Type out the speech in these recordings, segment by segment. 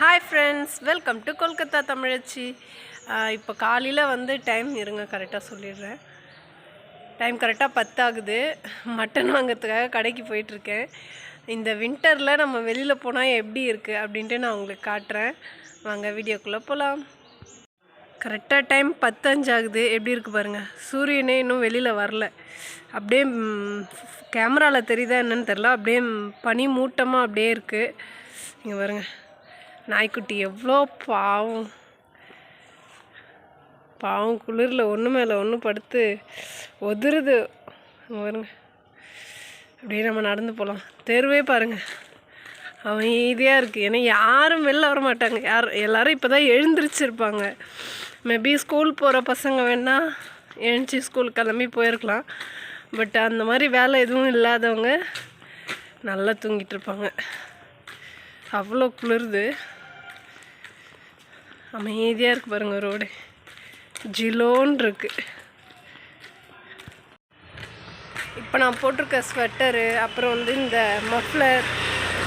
Hi friends welcome to Kolkata தமிழச்சி இப்போ காலையில் வந்து டைம் இருங்க கரெக்டாக சொல்லிடுறேன். டைம் கரெக்டாக பத்தாகுது. மட்டன் வாங்கிறதுக்காக கடைக்கு போயிட்டுருக்கேன். இந்த வின்டரில் நம்ம வெளியில் போனால் எப்படி இருக்குது அப்படின்ட்டு நான் உங்களுக்கு காட்டுறேன். வாங்க வீடியோக்குள்ளே போகலாம் கரெக்டாக டைம் பத்தஞ்சாகுது. எப்படி இருக்குது பாருங்கள் சூரியனே இன்னும் வெளியில் வரல. அப்படியே கேமராவில் தெரியுதா என்னன்னு தெரில அப்படியே பனி மூட்டமாக அப்படியே இருக்குது இங்கே பாருங்கள் நாய்க்குட்டி எவ்வளோ பாவம். பாவம் குளிரில் ஒன்று மேலே ஒன்று படுத்து ஒதுருது. வருங்க அப்படியே நம்ம நடந்து போகலாம் தெருவே பாருங்கள் அவன் ஈதியாக இருக்குது ஏன்னா யாரும் வெளில வர மாட்டாங்க. யார் எல்லோரும் இப்போ தான் எழுந்திரிச்சிருப்பாங்க. மேபி ஸ்கூல் போகிற பசங்க வேணால் எழுந்துச்சி ஸ்கூல் கிளம்பி போயிருக்கலாம். பட் அந்த மாதிரி வேலை எதுவும் இல்லாதவங்க நல்லா தூங்கிட்டு இருப்பாங்க. அவ்வளோ குளிருது. அமைதியாக இருக்குது பாருங்கள் ரோடு. ஜிலோன்னு இருக்குது இப்போ நான் போட்டிருக்க ஸ்வெட்டரு அப்புறம் வந்து இந்த மஃப்ளர்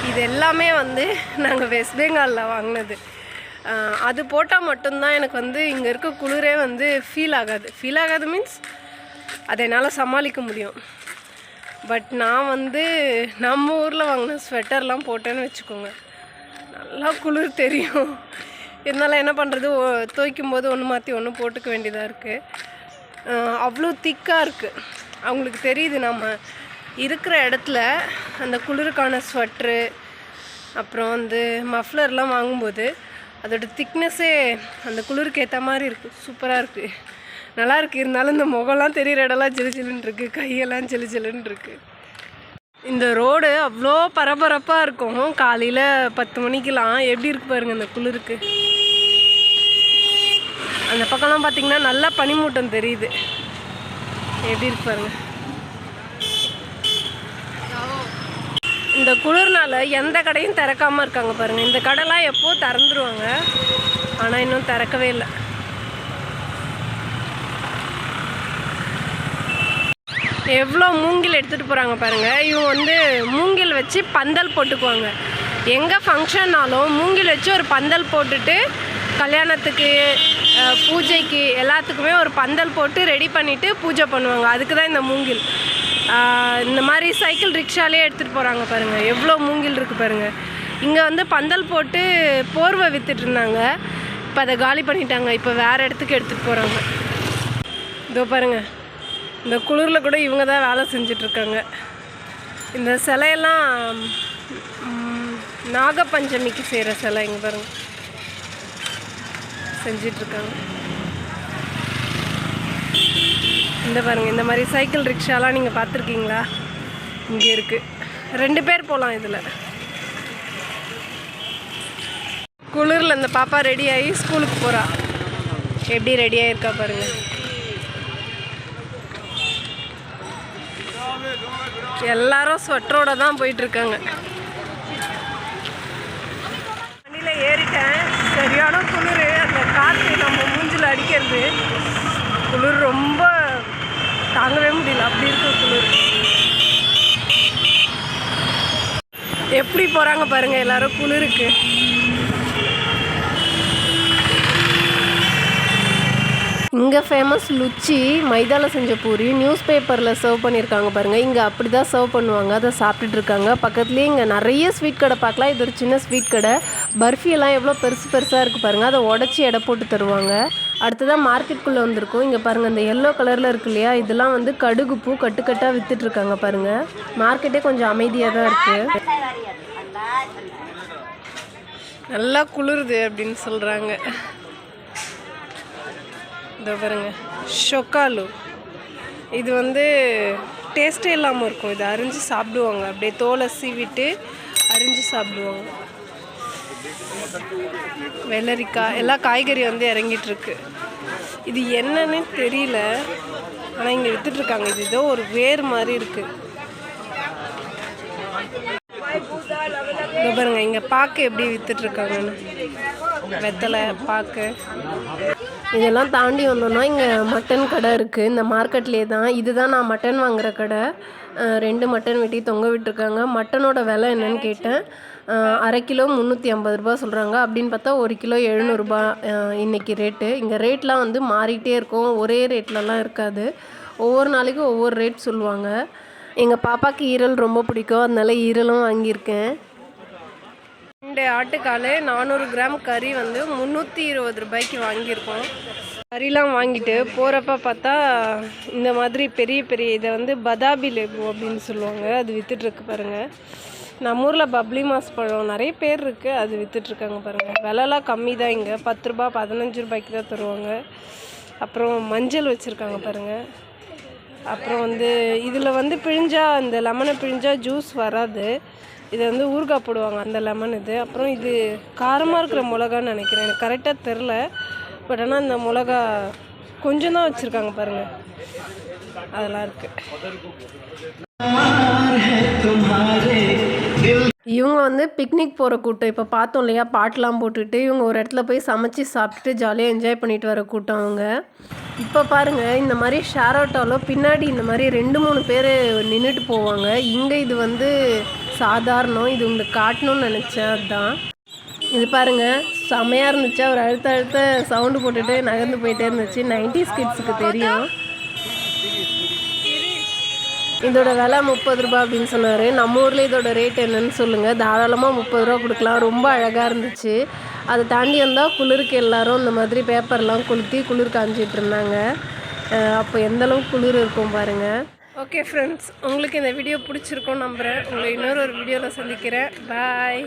இது எல்லாமே வந்து நாங்கள் வெஸ்ட் பெங்காலில் வாங்கினது. அது போட்டால் மட்டும்தான் எனக்கு வந்து இங்கே இருக்க குளிரே வந்து ஃபீல் ஆகாது. ஃபீல் ஆகாது மீன்ஸ் அதை என்னால் சமாளிக்க முடியும். பட் நான் வந்து நம்ம ஊரில் வாங்கின ஸ்வெட்டர்லாம் போட்டேன்னு வச்சுக்கோங்க. நல்லா குளிர் தெரியும். இருந்தாலும் என்ன பண்ணுறது துவைக்கும் போது ஒன்று மாற்றி ஒன்று போட்டுக்க வேண்டியதாக இருக்குது அவ்வளோ திக்காக இருக்குது அவங்களுக்கு தெரியுது நம்ம இருக்கிற இடத்துல அந்த குளிருக்கான ஸ்வெட்ரு அப்புறம் வந்து மஃப்ளர்லாம் வாங்கும்போது அதோட திக்னஸ்ஸே அந்த குளிருக்கு ஏற்ற மாதிரி இருக்குது சூப்பராக இருக்குது நல்லா இருக்குது இருந்தாலும் இந்த முகம்லாம் தெரியிற இடம்லாம் ஜிலு ஜிலுன்னு இருக்குது கையெல்லாம் ஜிலு ஜிலுன்னு இருக்குது இந்த ரோடு அவ்வளோ பரபரப்பாக இருக்கும். காலையில் பத்து மணிக்கெலாம் எப்படி இருக்கு பாருங்கள் இந்த குளிருக்கு? அந்த பக்கம்லாம் பார்த்தீங்கன்னா நல்லா பனிமூட்டம் தெரியுது. எப்படி இருக்கு பாருங்க. இந்த குளிர்னால எந்த கடையும் திறக்காம இருக்காங்க பாருங்க. இந்த கடைலாம் எப்போ திறந்துருவாங்க. ஆனால் இன்னும் திறக்கவே இல்லை. எவ்வளோ மூங்கில் எடுத்துகிட்டு போகிறாங்க பாருங்கள் இவங்க வந்து மூங்கில் வச்சு பந்தல் போட்டுக்குவாங்க. எங்கே ஃபங்க்ஷன்னாலும் மூங்கில் வச்சு ஒரு பந்தல் போட்டுட்டு கல்யாணத்துக்கு பூஜைக்கு எல்லாத்துக்குமே ஒரு பந்தல் போட்டு ரெடி பண்ணிவிட்டு பூஜை பண்ணுவாங்க. அதுக்கு தான் இந்த மூங்கில். இந்த மாதிரி சைக்கிள் ரிக்ஷாலே எடுத்துகிட்டு போகிறாங்க பாருங்கள் எவ்வளோ மூங்கில் இருக்குது பாருங்கள் இங்கே வந்து பந்தல் போட்டு போர்வை விற்றுட்டு இருந்தாங்க. இப்போ அதை காலி பண்ணிட்டாங்க. இப்போ வேறு இடத்துக்கு எடுத்துகிட்டு போகிறாங்க இதோ பாருங்கள் இந்த குளிரில் கூட இவங்க தான் வேலை செஞ்சிட்ருக்காங்க. இந்த சிலையெல்லாம் நாகப்பஞ்சமிக்கு செய்கிற சிலை இங்கே பாருங்கள் செஞ்சிட்ருக்காங்க. இந்த பாருங்க இந்த மாதிரி சைக்கிள் ரிக்ஷாலாம் நீங்கள் பார்த்துருக்கீங்களா? இங்கே இருக்குது ரெண்டு பேர் போகலாம் இதில். குளிரில் இந்த பாப்பா ரெடி ஆகி ஸ்கூலுக்கு போகிறா எப்படி ரெடி ஆகிருக்கா பாருங்கள் எல்லாரும் ஸ்வெட்டரோட தான் போயிட்டுருக்காங்க வண்டியில் ஏறிட்டேன். சரியான குளிர். காற்று நம்ம மூஞ்சில் அடிக்கிறது குளிர் ரொம்ப தாங்கவே முடியல. அப்படி இருக்கு குளிர். எப்படி போகிறாங்க பாருங்க எல்லாரும் குளிருக்கு. இங்கே ஃபேமஸ் லுச்சி மைதாவில் செஞ்ச பூரி நியூஸ் பேப்பரில் சர்வ் பண்ணியிருக்காங்க பாருங்கள் இங்கே அப்படி தான் சர்வ் பண்ணுவாங்க. அதை சாப்பிட்டுட்டு இருக்காங்க. பக்கத்துலேயே இங்கே நிறைய ஸ்வீட் கடை பார்க்கலாம். இது ஒரு சின்ன ஸ்வீட் கடை. பர்ஃபியெல்லாம் எவ்வளோ பெருசு பெருசாக இருக்குது பாருங்கள் அதை உடச்சி எடை போட்டு தருவாங்க. அடுத்ததான் மார்க்கெட்டுக்குள்ளே வந்திருக்கும். இங்கே பாருங்கள் இந்த எல்லோ கலரில் இருக்கு இல்லையா? இதெல்லாம் வந்து கடுகு பூ கட்டுக்கட்டாக விற்றுட்ருக்காங்க பாருங்கள் மார்க்கெட்டே கொஞ்சம் அமைதியாக தான் இருக்குது நல்லா குளிருது அப்படின்னு சொல்கிறாங்க இதோ பாருங்க ஷொக்காலு. இது வந்து டேஸ்ட்டே இல்லாமல் இருக்கும். இது அரிஞ்சு சாப்பிடுவாங்க. அப்படியே தோலை சீவிட்டு அரிஞ்சு சாப்பிடுவாங்க. வெள்ளரிக்காய் எல்லா காய்கறி வந்து இறங்கிட்டு இருக்கு இது என்னன்னு தெரியல. ஆனால் இங்கே விற்றுட்ருக்காங்க இது ஏதோ ஒரு வேர் மாதிரி இருக்குது இங்கே பாருங்க இங்கே பாக்கு எப்படி விற்றுட்ருக்காங்கன்னு வெத்தலை பாக்கு. இதெல்லாம் தாண்டி வந்தோம்னா இங்கே மட்டன் கடை இருக்குது இந்த மார்க்கெட்லேயே தான். இதுதான் நான் மட்டன் வாங்குகிற கடை. ரெண்டு மட்டன் வெட்டி தொங்க விட்டுருக்காங்க. மட்டனோட விலை என்னன்னு கேட்டேன். அரை கிலோ முந்நூற்றி ஐம்பது ரூபா சொல்கிறாங்க அப்படின்னு பார்த்தா ஒரு கிலோ எழுநூறுபா இன்றைக்கி ரேட்டு இங்கே ரேட்லாம் வந்து மாறிக்கிட்டே இருக்கும். ஒரே ரேட்லலாம் இருக்காது. ஒவ்வொரு நாளைக்கும் ஒவ்வொரு ரேட் சொல்லுவாங்க. எங்கள் பாப்பாவுக்கு ஈரல் ரொம்ப பிடிக்கும். அதனால ஈரலும் வாங்கியிருக்கேன். ரெண்டு ஆட்டுக்கால் நானூறு கிராம் கறி வந்து முந்நூற்றி இருபது ரூபாய்க்கு வாங்கியிருக்கோம். கறிலாம் வாங்கிட்டு போகிறப்ப பார்த்தா இந்த மாதிரி பெரிய பெரிய இதை வந்து பதாபி லேபு அப்படின்னு சொல்லுவாங்க. அது விற்றுட்ருக்கு பாருங்கள் நம்ம ஊரில் பப்ளி மாஸ் பழம் நிறைய பேர் இருக்குது அது விற்றுட்ருக்காங்க பாருங்கள் விலைலாம் கம்மி தான் இங்கே. பத்து ரூபா பதினஞ்சு ரூபாய்க்கு தான் தருவாங்க. அப்புறம் மஞ்சள் வச்சுருக்காங்க பாருங்கள் அப்புறம் வந்து இதில் வந்து பிழிஞ்சால் இந்த லெமனை பிழிஞ்சால் ஜூஸ் வராது. இது வந்து ஊறுகாய் போடுவாங்க அந்த லெமன் இது. அப்புறம் இது காரமாக இருக்கிற மிளகான்னு நினைக்கிறேன். எனக்கு கரெக்டாக தெரில பட் ஆனால் இந்த மிளகா கொஞ்சம் தான் வச்சுருக்காங்க பாருங்கள் அதெல்லாம் இருக்குது இவங்க வந்து பிக்னிக் போகிற கூட்டம். இப்போ பார்த்தோம் இல்லையா? பாட்டெலாம் போட்டுட்டு இவங்க ஒரு இடத்துல போய் சமைச்சு சாப்பிட்டுட்டு ஜாலியாக என்ஜாய் பண்ணிட்டு வர கூட்டம் அவங்க. இப்போ பாருங்கள் இந்த மாதிரி ஷேர் ஆட்டோவில் பின்னாடி இந்த மாதிரி ரெண்டு மூணு பேர் நின்றுட்டு போவாங்க. இங்கே இது வந்து சாதாரணம். இது உங்களுக்கு காட்டணும்னு நினச்சேன். அதுதான் இது பாருங்கள் செமையாக இருந்துச்சு. அவர் அழுத்த அழுத்த சவுண்டு போட்டுட்டு நகர்ந்து போயிட்டே இருந்துச்சு. நைன்டிஸ் கிட்ஸுக்கு தெரியும். இதோட விலை முப்பது ரூபா அப்படின்னு சொன்னார். நம்ம ஊரில் இதோட ரேட் என்னன்னு சொல்லுங்கள் தாராளமாக முப்பது ரூபா கொடுக்கலாம். ரொம்ப அழகாக இருந்துச்சு. அதை தாண்டி வந்தால் குளிருக்கு எல்லாரும் இந்த மாதிரி பேப்பர்லாம் கொளுத்தி குளிர் காமிச்சிட்டு இருந்தாங்க. அப்போ எந்த அளவுக்கு குளிர் இருக்கும் பாருங்கள் ஓகே ஃப்ரெண்ட்ஸ் உங்களுக்கு இந்த வீடியோ பிடிச்சிருக்கும் நம்புகிறேன் உங்களை இன்னொரு ஒரு வீடியோவில் சந்திக்கிறேன். பாய்